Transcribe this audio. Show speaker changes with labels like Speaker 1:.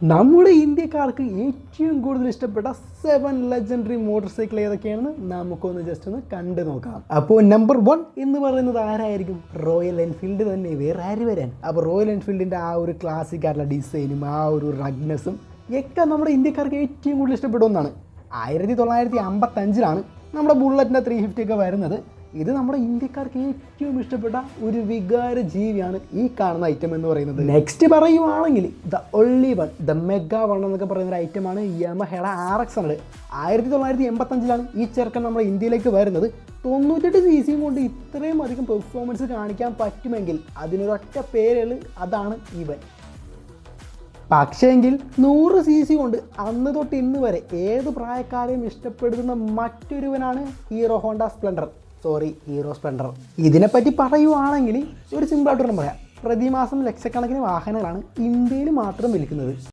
Speaker 1: നമ്മുടെ ഇന്ത്യക്കാർക്ക് ഏറ്റവും കൂടുതൽ ഇഷ്ടപ്പെട്ട സെവൻ ലെജൻഡറി മോട്ടോർ സൈക്കിൾ ഏതൊക്കെയാണെന്ന് നമുക്കൊന്ന് ജസ്റ്റ് ഒന്ന് കണ്ടു നോക്കാം. അപ്പോൾ നമ്പർ വൺ എന്ന് പറയുന്നത് ആരായിരിക്കും? റോയൽ എൻഫീൽഡ് തന്നെ. വേറെ ആര് വരാൻ? അപ്പോൾ റോയൽ എൻഫീൽഡിന്റെ ആ ഒരു ക്ലാസിക് ആയിട്ടുള്ള ഡിസൈനും ആ ഒരു റഗ്നസും ഒക്കെ നമ്മുടെ ഇന്ത്യക്കാർക്ക് ഏറ്റവും കൂടുതൽ ഇഷ്ടപ്പെട്ട ഒന്നാണ്. ആയിരത്തി തൊള്ളായിരത്തി അമ്പത്തഞ്ചിലാണ് നമ്മുടെ ബുള്ളറ്റിന്റെ ത്രീ ഫിഫ്റ്റി ഒക്കെ വരുന്നത്. ഇത് നമ്മുടെ ഇന്ത്യക്കാർക്ക് ഏറ്റവും ഇഷ്ടപ്പെട്ട ഒരു വികാര ജീവിയാണ് ഈ കാണുന്ന ഐറ്റം എന്ന് പറയുന്നത്. നെക്സ്റ്റ് പറയുവാണെങ്കിൽ the only one the mega one എന്നൊക്കെ പറയുന്ന ഒരു ഐറ്റമാണ് യമഹെഡ ആർ എക്സ് ഹൺഡ്രഡ് ആയിരത്തി തൊള്ളായിരത്തി എൺപത്തഞ്ചിലാണ് ഈ ചെറുക്കൻ നമ്മുടെ ഇന്ത്യയിലേക്ക് വരുന്നത്. തൊണ്ണൂറ്റെട്ട് സി സിയും കൊണ്ട് ഇത്രയും അധികം പെർഫോമൻസ് കാണിക്കാൻ പറ്റുമെങ്കിൽ അതിനൊരൊറ്റ പേരുകൾ അതാണ് ഇവൻ. പക്ഷേങ്കിൽ നൂറ് സി സി കൊണ്ട് അന്ന് തൊട്ട് ഇന്ന് വരെ ഏത് പ്രായക്കാരെയും ഇഷ്ടപ്പെടുന്ന മറ്റൊരുവനാണ് Hero Honda Splendor. Sorry Hero Splendor ഇതിനെപ്പറ്റി പറയുവാണെങ്കിൽ ഒരു സിമ്പിൾ ആയിട്ട് പറയാം. പ്രതിമാസം ലക്ഷക്കണക്കിന് വാഹനങ്ങളാണ് ഇന്ത്യയിൽ മാത്രം വിൽക്കുന്നത്.